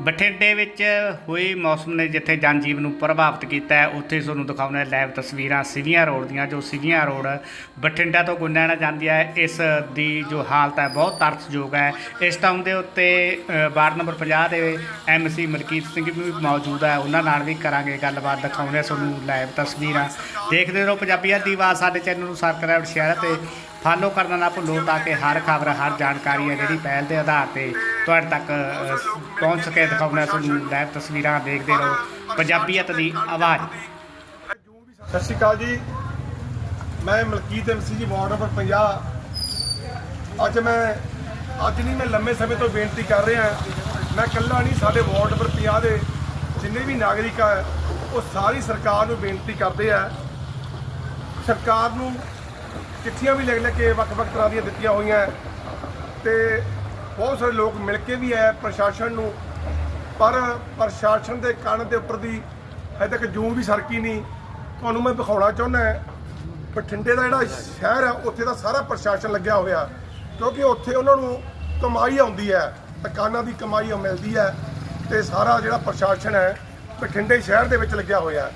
ਬਠਿੰਡੇ ਵਿੱਚ ਹੋਈ ਮੌਸਮ ਨੇ ਜਿੱਥੇ ਜਨਜੀਵਨ ਨੂੰ ਪ੍ਰਭਾਵਿਤ ਕੀਤਾ ਹੈ, ਉੱਥੇ ਤੁਹਾਨੂੰ ਦਿਖਾਉਣਾ ਲਾਈਵ ਤਸਵੀਰਾਂ ਸਿਵੀਆਂ ਰੋਡ ਦੀਆਂ, ਜੋ ਸਿਵੀਆਂ ਰੋਡ ਬਠਿੰਡਾ ਤੋਂ ਗੁੰਨੈਣਾ ਜਾਂਦੀ ਹੈ। ਇਸ ਦੀ ਜੋ ਹਾਲਤ ਹੈ, ਬਹੁਤ ਤਰਸਯੋਗ ਹੈ। ਇਸ ਟਾਈਮ ਦੇ ਉੱਤੇ ਵਾਰਡ ਨੰਬਰ 50 ਦੇ ਐਮਸੀ ਮਲਕੀਤ ਸਿੰਘ ਵੀ ਮੌਜੂਦ ਹੈ। ਉਹਨਾਂ ਨਾਲ ਵੀ ਕਰਾਂਗੇ ਗੱਲਬਾਤ, ਦਿਖਾਉਂਦੇ ਤੁਹਾਨੂੰ ਲਾਈਵ ਤਸਵੀਰਾਂ। ਦੇਖਦੇ ਰਹੋ ਪੰਜਾਬੀਆਂ ਦੀ ਆਵਾਜ਼, ਸਾਡੇ ਚੈਨਲ ਨੂੰ ਸਬਸਕ੍ਰਾਈਬ ਸ਼ੇਅਰ ਤੇ ਫਾਲੋ ਕਰਨਾ ਨਾ ਭੁੱਲੋ, ਤਾਂ ਕਿ ਹਰ ਖਬਰ, ਹਰ ਜਾਣਕਾਰੀ ਹੈ ਜਿਹੜੀ ਪਹਿਲ ਦੇ ਆਧਾਰ ਤੇ ਤੁਹਾਡੇ ਤੱਕ ਪਹੁੰਚ ਸਕੇ ਦਿਖਾਉਣਾ ਤੁਹਾਨੂੰ ਲਾਈਵ ਤਸਵੀਰਾਂ ਦੇਖਦੇ ਰਹੋ। ਪੰਜਾਬੀਅਤ ਦੀ ਆਵਾਜ਼। ਸਤਿ ਸ਼੍ਰੀ ਅਕਾਲ ਜੀ। ਮੈਂ Malkit MC ji, ward number 50 ਅੱਜ ਮੈਂ, ਅੱਜ ਨਹੀਂ, ਮੈਂ ਲੰਮੇ ਸਮੇਂ ਤੋਂ ਬੇਨਤੀ ਕਰ ਰਿਹਾ ਮੈਂ ਇਕੱਲਾ ਨਹੀਂ, ਸਾਡੇ ਵਾਰਡ ਨੰਬਰ 50 ਦੇ ਜਿੰਨੇ ਵੀ ਨਾਗਰਿਕ ਆ, ਉਹ ਸਾਰੀ ਸਰਕਾਰ ਨੂੰ ਬੇਨਤੀ ਕਰਦੇ ਆ। ਸਰਕਾਰ ਨੂੰ ਚਿੱਠੀਆਂ ਵੀ ਲਿਖ ਲੈ ਕੇ ਵੱਖ-ਵੱਖ ਤਰ੍ਹਾਂ ਦੀਆਂ ਦਿੱਤੀਆਂ ਹੋਈਆਂ। ਤੇ ਬਹੁਤ ਸਾਰੇ ਲੋਕ ਮਿਲ ਕੇ ਵੀ ਆਏ ਪ੍ਰਸ਼ਾਸਨ ਨੂੰ, ਪਰ ਪ੍ਰਸ਼ਾਸਨ ਦੇ ਕੰਨ ਦੇ ਉੱਪਰ ਦੀ ਹਜੇ ਤੱਕ ਜੂ ਵੀ ਸਰਕੀ ਨਹੀਂ। ਤੁਹਾਨੂੰ ਮੈਂ ਦਿਖਾਉਣਾ ਚਾਹੁੰਦਾ ਬਠਿੰਡੇ ਦਾ ਜਿਹੜਾ ਸ਼ਹਿਰ ਹੈ ਉੱਥੇ ਦਾ ਸਾਰਾ ਪ੍ਰਸ਼ਾਸਨ ਲੱਗਿਆ ਹੋਇਆ। ਕਿਉਂਕਿ ਉੱਥੇ ਉਹਨਾਂ ਨੂੰ ਕਮਾਈ ਆਉਂਦੀ ਹੈ, ਦੁਕਾਨਾਂ ਦੀ ਕਮਾਈ ਮਿਲਦੀ ਹੈ, ਤੇ ਸਾਰਾ ਜਿਹੜਾ ਪ੍ਰਸ਼ਾਸਨ ਹੈ, ਬਠਿੰਡੇ ਸ਼ਹਿਰ ਦੇ ਵਿੱਚ ਲੱਗਿਆ ਹੋਇਆ।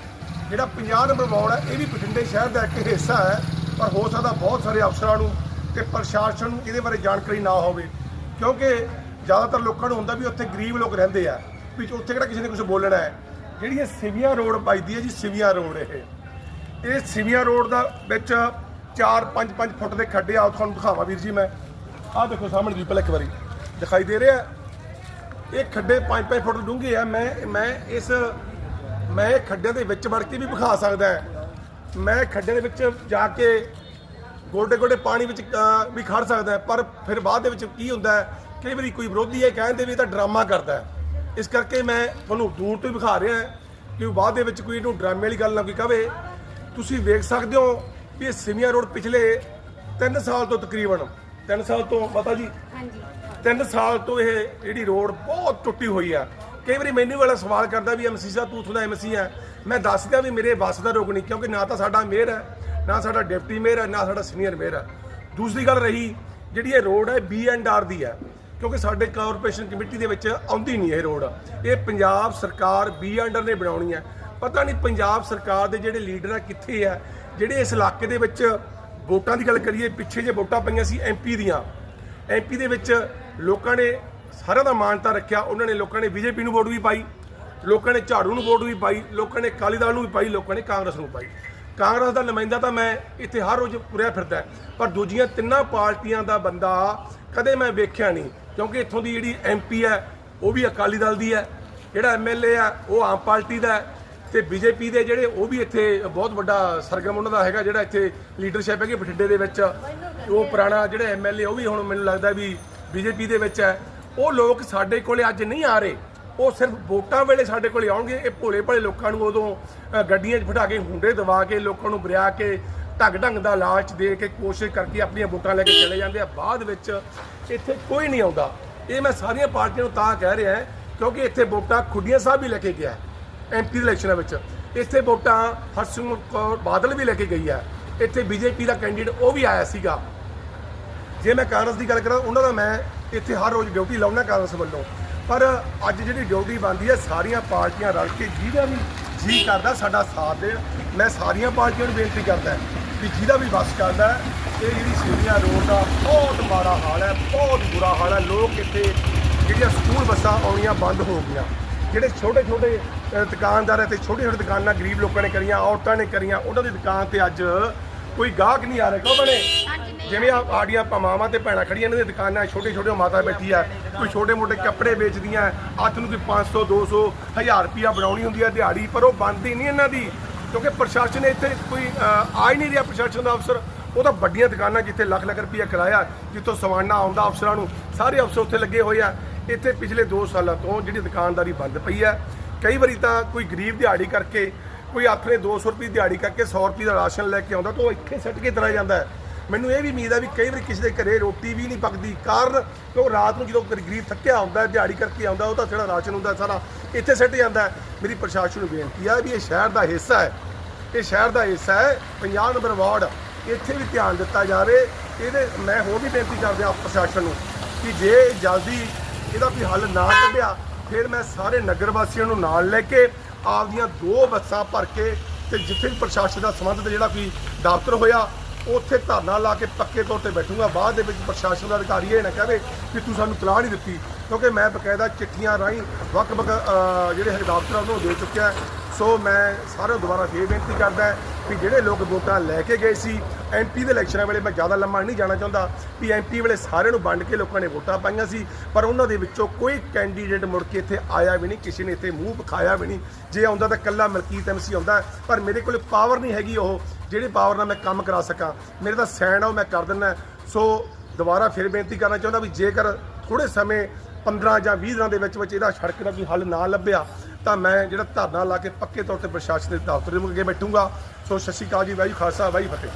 ਜਿਹੜਾ 50 ਨੰਬਰ ਵਾਰਡ ਹੈ, ਇਹ ਵੀ ਬਠਿੰਡੇ ਸ਼ਹਿਰ ਦਾ ਇੱਕ ਹਿੱਸਾ ਹੈ, ਪਰ ਹੋ ਸਕਦਾ ਬਹੁਤ ਸਾਰੇ ਅਫਸਰਾਂ ਨੂੰ ਤੇ ਪ੍ਰਸ਼ਾਸਨ ਨੂੰ ਇਹਦੇ ਬਾਰੇ ਜਾਣਕਾਰੀ ਨਾ ਹੋਵੇ। ਕਿਉਂਕਿ ਜ਼ਿਆਦਾਤਰ ਲੋਕਾਂ ਨੂੰ ਹੁੰਦਾ ਵੀ ਉੱਥੇ ਗਰੀਬ ਲੋਕ ਰਹਿੰਦੇ ਆ, ਵੀ ਉੱਥੇ ਕਿਹੜਾ ਕਿਸੇ ਨੇ ਕੁਝ ਬੋਲਣਾ ਹੈ। ਜਿਹੜੀ ਇਹ ਸਿਵੀਆਂ ਰੋਡ ਵੱਜਦੀ ਹੈ ਜੀ, ਸਿਵੀਆਂ ਰੋਡ ਇਹ। ਇਹ ਸਿਵੀਆਂ ਰੋਡ ਦਾ ਵਿੱਚ 4 5 5 ਫੁੱਟ ਦੇ ਖੱਡੇ ਆ ਤੁਹਾਨੂੰ ਦਿਖਾਵਾਂ ਵੀਰ ਜੀ ਮੈਂ। ਆਹ ਦੇਖੋ ਸਾਹਮਣੇ ਜੀ ਪਹਿਲਾਂ ਇੱਕ ਵਾਰੀ। ਦਿਖਾਈ ਦੇ ਰਿਹਾ। ਇਹ ਖੱਡੇ 5 5 ਫੁੱਟ ਡੂੰਘੇ ਆ। ਮੈਂ ਮੈਂ ਇਸ, ਮੈਂ ਇਹ ਖੱਡਿਆਂ ਦੇ ਵਿੱਚ ਵੜ ਕੇ ਵੀ ਵਿਖਾ ਸਕਦਾ। ਮੈਂ ਖੱਡੇ ਦੇ ਵਿੱਚ ਜਾ ਕੇ ਗੋਡੇ ਗੋਡੇ ਪਾਣੀ ਵਿੱਚ ਵੀ ਖੜ ਸਕਦਾ ਹੈ, ਪਰ ਫਿਰ ਬਾਅਦ ਦੇ ਵਿੱਚ ਕੀ ਹੁੰਦਾ ਹੈ? ਕਈ ਵਾਰੀ ਕੋਈ ਵਿਰੋਧੀ ਇਹ ਕਹਿੰਦੇ ਵੀ ਇਹ ਤਾਂ ਡਰਾਮਾ ਕਰਦਾ ਹੈ। ਇਸ ਕਰਕੇ ਮੈਂ ਤੁਹਾਨੂੰ ਦੂਰ ਤੋਂ ਵਿਖਾ ਰਿਹਾ ਕਿ ਬਾਅਦ ਦੇ ਵਿੱਚ ਕੋਈ ਇਹਨੂੰ ਡਰਾਮੇ ਵਾਲੀ ਗੱਲ ਨਾ ਕੋਈ ਕਵੇ। ਤੁਸੀਂ ਵੇਖ ਸਕਦੇ ਹੋ ਵੀ ਇਹ ਸਿਵੀਆਂ ਰੋਡ ਪਿਛਲੇ 3 ਸਾਲ ਤੋਂ ਤਕਰੀਬਨ 3 ਸਾਲ ਤੋਂ ਪਤਾ ਜੀ ਹਾਂਜੀ। 3 ਸਾਲ ਤੋਂ ਇਹ ਜਿਹੜੀ ਰੋਡ ਬਹੁਤ ਟੁੱਟੀ ਹੋਈ ਆ। ਕਈ ਵਾਰੀ ਮੈਨੂੰ ਵਾਲਾ ਸਵਾਲ ਕਰਦਾ ਵੀ ਐਮਸੀ ਸਾਹਿਬ ਤੂੰ ਉੱਥੋਂ ਦਾ ਐਮਸੀ ਹੈ ਮੈਂ ਦੱਸਦਾ ਵੀ ਮੇਰੇ ਬੱਸ ਦਾ ਰੋਕ ਨਹੀਂ ਕਿਉਂਕਿ ਨਾ ਤਾਂ ਸਾਡਾ ਮੇਅਰ ਹੈ ਨਾ ਸਾਡਾ ਡਿਪਟੀ ਮੇਅਰ ਹੈ, ਨਾ ਸਾਡਾ ਸੀਨੀਅਰ ਮੇਅਰ ਹੈ। ਦੂਸਰੀ ਗੱਲ ਰਹੀ, ਜਿਹੜੀ ਇਹ ਰੋਡ ਹੈ ਬੀ ਐਂਡ ਆਰ ਦੀ ਹੈ। ਕਿਉਂਕਿ ਸਾਡੇ ਕਾਰਪੋਰੇਸ਼ਨ ਕਮੇਟੀ ਦੇ ਵਿੱਚ ਆਉਂਦੀ ਨਹੀਂ ਇਹ ਰੋਡ। ਇਹ ਪੰਜਾਬ ਸਰਕਾਰ ਬੀ ਐਂਡ ਆਰ ਨੇ ਬਣਾਉਣੀ ਹੈ। ਪਤਾ ਨਹੀਂ ਪੰਜਾਬ ਸਰਕਾਰ ਦੇ ਜਿਹੜੇ ਲੀਡਰ ਆ, ਕਿੱਥੇ ਆ? ਜਿਹੜੇ ਇਸ ਇਲਾਕੇ ਦੇ ਵਿੱਚ ਵੋਟਾਂ ਦੀ ਗੱਲ ਕਰੀਏ, ਪਿੱਛੇ ਜੇ ਵੋਟਾਂ ਪਈਆਂ ਸੀ ਐਮਪੀ ਦੀਆਂ। ਐਮਪੀ ਦੇ ਵਿੱਚ ਲੋਕਾਂ ਨੇ ਸਾਰਿਆਂ ਦਾ ਮਾਨਤਾ ਰੱਖਿਆ। ਉਹਨਾਂ ਨੇ ਲੋਕਾਂ ਨੇ ਬੀਜੇਪੀ ਨੂੰ ਵੋਟ ਵੀ ਪਾਈ, ਲੋਕਾਂ ਨੇ ਝਾੜੂ ਨੂੰ ਵੋਟ ਵੀ ਪਾਈ, ਲੋਕਾਂ ਨੇ ਅਕਾਲੀ ਦਲ ਨੂੰ ਵੀ ਪਾਈ, ਲੋਕਾਂ ਨੇ ਕਾਂਗਰਸ ਨੂੰ ਪਾਈ। ਕਾਂਗਰਸ ਦਾ ਨੁਮਾਇੰਦਾ ਤਾਂ ਮੈਂ ਇੱਥੇ ਹਰ ਰੋਜ਼ ਤੁਰਿਆ ਫਿਰਦਾ ਪਰ ਦੂਜੀਆਂ ਤਿੰਨਾਂ ਪਾਰਟੀਆਂ ਦਾ ਬੰਦਾ ਕਦੇ ਮੈਂ ਵੇਖਿਆ ਨਹੀਂ। ਕਿਉਂਕਿ ਇੱਥੋਂ ਦੀ ਜਿਹੜੀ ਐਮਪੀ ਹੈ, ਉਹ ਵੀ ਅਕਾਲੀ ਦਲ ਦੀ ਹੈ। ਜਿਹੜਾ ਐਮਐਲਏ ਆ ਉਹ ਆਮ ਪਾਰਟੀ ਦਾ ਹੈ। ਤੇ ਬੀਜੇਪੀ ਦੇ ਜਿਹੜੇ, ਉਹ ਵੀ ਇੱਥੇ ਬਹੁਤ ਵੱਡਾ ਸਰਗਮ ਉਹਨਾਂ ਦਾ ਹੈਗਾ, ਜਿਹੜਾ ਇੱਥੇ ਲੀਡਰਸ਼ਿਪ ਹੈਗੀ ਬਠਿੰਡੇ ਦੇ ਵਿੱਚ। ਉਹ ਪੁਰਾਣਾ ਜਿਹੜਾ ਐਮਐਲਏ ਉਹ ਵੀ ਹੁਣ ਮੈਨੂੰ ਲੱਗਦਾ ਵੀ ਬੀਜੇਪੀ ਦੇ ਵਿੱਚ ਹੈ। ਉਹ ਲੋਕ ਸਾਡੇ ਕੋਲੇ ਅੱਜ ਨਹੀਂ ਆ ਰਹੇ। ਉਹ ਸਿਰਫ ਵੋਟਾਂ ਵੇਲੇ ਸਾਡੇ ਕੋਲੇ ਆਉਣਗੇ, ਇਹ ਭੋਲੇ ਭਾਲੇ ਲੋਕਾਂ ਨੂੰ ਉਦੋਂ ਗੱਡੀਆਂ 'ਚ ਬਿਠਾ ਕੇ ਹੁੰਡੇ ਦਵਾ ਕੇ, ਲੋਕਾਂ ਨੂੰ ਬਰਿਆ ਕੇ, ਢੰਗ ਢੰਗ ਦਾ ਲਾਲਚ ਦੇ ਕੇ ਕੋਸ਼ਿਸ਼ ਕਰਕੇ ਆਪਣੀਆਂ ਵੋਟਾਂ ਲੈ ਕੇ ਚਲੇ ਜਾਂਦੇ ਆ। ਬਾਅਦ ਵਿੱਚ ਇੱਥੇ ਕੋਈ ਨਹੀਂ ਆਉਂਦਾ। ਇਹ ਮੈਂ ਸਾਰੀਆਂ ਪਾਰਟੀਆਂ ਨੂੰ ਤਾਂ ਕਹਿ ਰਿਹਾ ਕਿਉਂਕਿ ਇੱਥੇ ਵੋਟਾਂ ਖੁੱਡੀਆਂ ਸਾਹਿਬ ਵੀ ਲੈ ਕੇ ਗਿਆ ਐਮਪੀ ਦੇ ਇਲੈਕਸ਼ਨਾਂ ਵਿੱਚ। ਇੱਥੇ ਵੋਟਾਂ ਹਰਸਿਮਰਤ ਕੌਰ ਬਾਦਲ ਵੀ ਲੈ ਕੇ ਗਈ ਹੈ। ਇੱਥੇ ਬੀਜੇਪੀ ਦਾ ਕੈਂਡੀਡੇਟ ਉਹ ਵੀ ਆਇਆ ਸੀਗਾ। ਜੇ ਮੈਂ ਕਾਂਗਰਸ ਦੀ ਗੱਲ ਕਰਾਂ, ਉਹਨਾਂ ਦਾ ਮੈਂ ਇੱਥੇ ਹਰ ਰੋਜ਼ ਡਿਊਟੀ ਲਾਉਣਾ ਕਾਂਗਰਸ ਵੱਲੋਂ। ਪਰ ਅੱਜ ਜਿਹੜੀ ਡਿਊਟੀ ਬਣਦੀ ਹੈ ਸਾਰੀਆਂ ਪਾਰਟੀਆਂ ਰਲ ਕੇ ਜਿਹਦਾ ਵੀ ਜੀ ਕਰਦਾ ਸਾਡਾ ਸਾਥ ਦੇਣ। ਮੈਂ ਸਾਰੀਆਂ ਪਾਰਟੀਆਂ ਨੂੰ ਬੇਨਤੀ ਕਰਦਾ ਵੀ ਜਿਹਦਾ ਵੀ ਬਸ ਕਰਦਾ ਹੈ, ਇਹ ਜਿਹੜੀ ਸੀਨੀਆ ਰੋਡ ਦਾ ਬਹੁਤ ਮਾੜਾ ਹਾਲ ਹੈ ਬਹੁਤ ਬੁਰਾ ਹਾਲ ਹੈ। ਲੋਕ ਇੱਥੇ ਜਿਹੜੀਆਂ ਸਕੂਲ ਬੱਸਾਂ ਆਉਣੀਆਂ ਬੰਦ ਹੋ ਗਈਆਂ। ਜਿਹੜੇ ਛੋਟੇ ਛੋਟੇ ਦੁਕਾਨਦਾਰ ਹੈ ਤੇ ਛੋਟੇ ਛੋਟੇ ਦੁਕਾਨਾਂ ਗਰੀਬ ਲੋਕਾਂ ਨੇ ਕਰੀਆਂ ਔਰਤਾਂ ਨੇ ਕਰੀਆਂ ਉਹਨਾਂ ਦੀ ਦੁਕਾਨ ਤੇ ਅੱਜ ਕੋਈ ਗਾਹਕ ਨਹੀਂ ਆ ਰਿਹਾ। ਕਿਉਂ ਬਣੇ? ਜਿਵੇਂ ਆ ਆਡੀਆਂ ਮਾਵਾਂ ਤੇ ਭੈਣਾਂ ਖੜੀਆਂ ਇਹਨਾਂ ਦੀਆਂ ਦੁਕਾਨਾਂ ਛੋਟੇ ਛੋਟੇ ਮਾਤਾ ਬੈਠੀ ਆ, ਕੋਈ ਛੋਟੇ ਮੋਟੇ ਕੱਪੜੇ ਵੇਚਦੀਆਂ, ਹੱਥ ਨੂੰ ਕੋਈ 500 200 1000 ਰੁਪਿਆ ਬਣਾਉਣੀ ਹੁੰਦੀ ਆ ਦਿਹਾੜੀ, ਪਰ ਉਹ ਬਣਦੀ ਨਹੀਂ ਇਹਨਾਂ ਦੀ, ਕਿਉਂਕਿ ਪ੍ਰਸ਼ਾਸਨ ਇੱਥੇ ਕੋਈ ਆ ਹੀ ਨਹੀਂ ਰਿਹਾ ਪ੍ਰਸ਼ਾਸਨ ਦਾ ਅਫਸਰ। ਉਹ ਤਾਂ ਵੱਡੀਆਂ ਦੁਕਾਨਾਂ ਜਿੱਥੇ ਲੱਖ ਲੱਖ ਰੁਪਿਆ ਕਿਰਾਇਆ, ਜਿੱਥੋਂ ਸਵਾਨਾ ਆਉਂਦਾ ਅਫਸਰਾਂ ਨੂੰ, ਸਾਰੇ ਅਫਸਰ ਉੱਥੇ ਲੱਗੇ ਹੋਏ ਆ। ਇੱਥੇ ਪਿਛਲੇ 2 ਸਾਲਾਂ ਤੋਂ ਜਿਹੜੀ ਦੁਕਾਨਦਾਰੀ ਬੰਦ ਪਈ ਆ, ਕਈ ਵਾਰੀ ਤਾਂ ਕੋਈ ਗਰੀਬ ਦਿਹਾੜੀ ਕਰਕੇ, ਕੋਈ ਆਖਰੇ 200 ਰੁਪਏ ਦਿਹਾੜੀ ਕਰਕੇ 100 ਰੁਪਏ ਦਾ ਰਾਸ਼ਨ ਲੈ ਕੇ ਆਉਂਦਾ ਤਾਂ ਉਹ ਇੱਥੇ ਸੱਟ ਕੇ ਚਲਾ ਜਾਂਦਾ ਹੈ। ਮੈਨੂੰ ਇਹ ਵੀ ਉਮੀਦ ਹੈ ਵੀ ਕਈ ਵਾਰੀ ਕਿਸੇ ਦੇ ਘਰੇ ਰੋਟੀ ਵੀ ਨਹੀਂ ਪੱਕਦੀ। ਕਾਰਨ ਕਿਉਂ ਰਾਤ ਨੂੰ ਜਦੋਂ ਗਰੀਬ ਥੱਕਿਆ ਹੁੰਦਾ, ਦਿਹਾੜੀ ਕਰਕੇ ਆਉਂਦਾ, ਉਹ ਤਾਂ ਜਿਹੜਾ ਰਾਸ਼ਨ ਹੁੰਦਾ, ਸਾਰਾ ਇੱਥੇ ਸਿੱਟ ਜਾਂਦਾ। ਮੇਰੀ ਪ੍ਰਸ਼ਾਸਨ ਨੂੰ ਬੇਨਤੀ ਹੈ ਵੀ ਇਹ ਸ਼ਹਿਰ ਦਾ ਹਿੱਸਾ ਹੈ। ਇਹ ਸ਼ਹਿਰ ਦਾ ਹਿੱਸਾ ਹੈ। 50 ਨੰਬਰ ਵਾਰਡ ਇੱਥੇ ਵੀ ਧਿਆਨ ਦਿੱਤਾ ਜਾਵੇ ਇਹਦੇ ਮੈਂ ਹੋਰ ਵੀ ਬੇਨਤੀ ਕਰਦੇ ਹਾਂ ਪ੍ਰਸ਼ਾਸਨ ਨੂੰ ਕਿ ਜੇ ਜਲਦੀ ਇਹਦਾ ਕੋਈ ਹੱਲ ਨਾ ਕੱਢਿਆ, ਫਿਰ ਮੈਂ ਸਾਰੇ ਨਗਰ ਵਾਸੀਆਂ ਨੂੰ ਨਾਲ ਲੈ ਕੇ ਆਪਦੀਆਂ ਦੋ ਬੱਸਾਂ ਭਰ ਕੇ ਤੇ ਜਿੱਥੇ ਵੀ ਪ੍ਰਸ਼ਾਸਨ ਦਾ ਸੰਬੰਧਿਤ ਜਿਹੜਾ ਕੋਈ ਦਫ਼ਤਰ ਹੋਇਆ ਉੱਥੇ ਧਰਨਾ ਲਾ ਕੇ ਪੱਕੇ ਤੌਰ ਤੇ ਬੈਠੂੰਗਾ। ਬਾਅਦ ਦੇ ਵਿੱਚ ਪ੍ਰਸ਼ਾਸਨ ਦਾ ਅਧਿਕਾਰੀ ਇਹ ਨਾ ਕਹੇ ਕਿ ਤੂੰ ਸਾਨੂੰ ਤਲਾਹ ਨਹੀਂ ਦਿੱਤੀ ਕਿਉਂਕਿ ਮੈਂ ਬਕਾਇਦਾ ਚਿੱਠੀਆਂ ਰਾਹੀਂ ਵੱਖ-ਵੱਖ ਅ, ਜਿਹੜੇ ਹੈਗੇ ਦਫ਼ਤਰਾਂ ਨੂੰ ਦੇ ਚੁੱਕਿਆ ਸੋ ਮੈਂ ਸਾਰਿਆਂ ਨੂੰ ਦੁਬਾਰਾ ਫੇਰ ਬੇਨਤੀ ਕਰਦਾ ਕਿ ਜਿਹੜੇ ਲੋਕ ਵੋਟਾਂ ਲੈ ਕੇ ਗਏ ਸੀ ਐਮਪੀ ਦੇ ਇਲੈਕਸ਼ਨਾਂ ਵੇਲੇ ਮੈਂ ਜ਼ਿਆਦਾ ਲੰਮਾ ਨਹੀਂ ਜਾਣਾ ਚਾਹੁੰਦਾ ਵੀ ਐਮਪੀ ਵੇਲੇ ਸਾਰਿਆਂ ਨੂੰ ਵੰਡ ਕੇ ਲੋਕਾਂ ਨੇ ਵੋਟਾਂ ਪਾਈਆਂ ਸੀ ਪਰ ਉਹਨਾਂ ਦੇ ਵਿੱਚੋਂ ਕੋਈ ਕੈਂਡੀਡੇਟ ਮੁੜ ਕੇ ਇੱਥੇ ਆਇਆ ਵੀ ਨਹੀਂ ਕਿਸੇ ਨੇ ਇੱਥੇ ਮੂੰਹ ਵਿਖਾਇਆ ਵੀ ਨਹੀਂ। ਜੇ ਆਉਂਦਾ ਤਾਂ ਕੱਲਾ ਮਲਕੀਤ ਐਮਸੀ ਆਉਂਦਾ ਪਰ ਮੇਰੇ ਕੋਲ ਪਾਵਰ ਨਹੀਂ ਹੈਗੀ ਉਹ। ਜਿਹੜੀ ਪਾਵਰ ਨਾਲ ਮੈਂ ਕੰਮ ਕਰਾ ਸਕਾਂ, ਮੇਰੇ ਤਾਂ ਸੈਂਡ ਆ, ਉਹ ਮੈਂ ਕਰ ਦਿੰਦਾ। ਸੋ ਦੁਬਾਰਾ ਫਿਰ ਬੇਨਤੀ ਕਰਨਾ ਚਾਹੁੰਦਾ ਵੀ ਜੇਕਰ ਥੋੜੇ ਸਮੇਂ 15 ਜਾਂ 20 ਦਿਨਾਂ ਦੇ ਵਿੱਚ ਵਿੱਚ ਇਹਦਾ ਸੜਕ ਦਾ ਕੋਈ ਹੱਲ ਨਾ ਲੱਭਿਆ, ਤਾਂ ਮੈਂ ਜਿਹੜਾ ਧਰਨਾ ਲਾ ਕੇ ਪੱਕੇ ਤੌਰ ਤੇ ਪ੍ਰਸ਼ਾਸਨ ਦੇ ਦਫ਼ਤਰ ਦੇ ਅੱਗੇ ਬੈਠੂੰਗਾ। ਸੋ ਸਤਿ ਸ਼੍ਰੀ ਅਕਾਲ ਜੀ, ਵਾਹਿਗੁਰੂ ਖਾਲਸਾ, ਵਾਹਿਗੁਰੂ ਫਤਿਹ।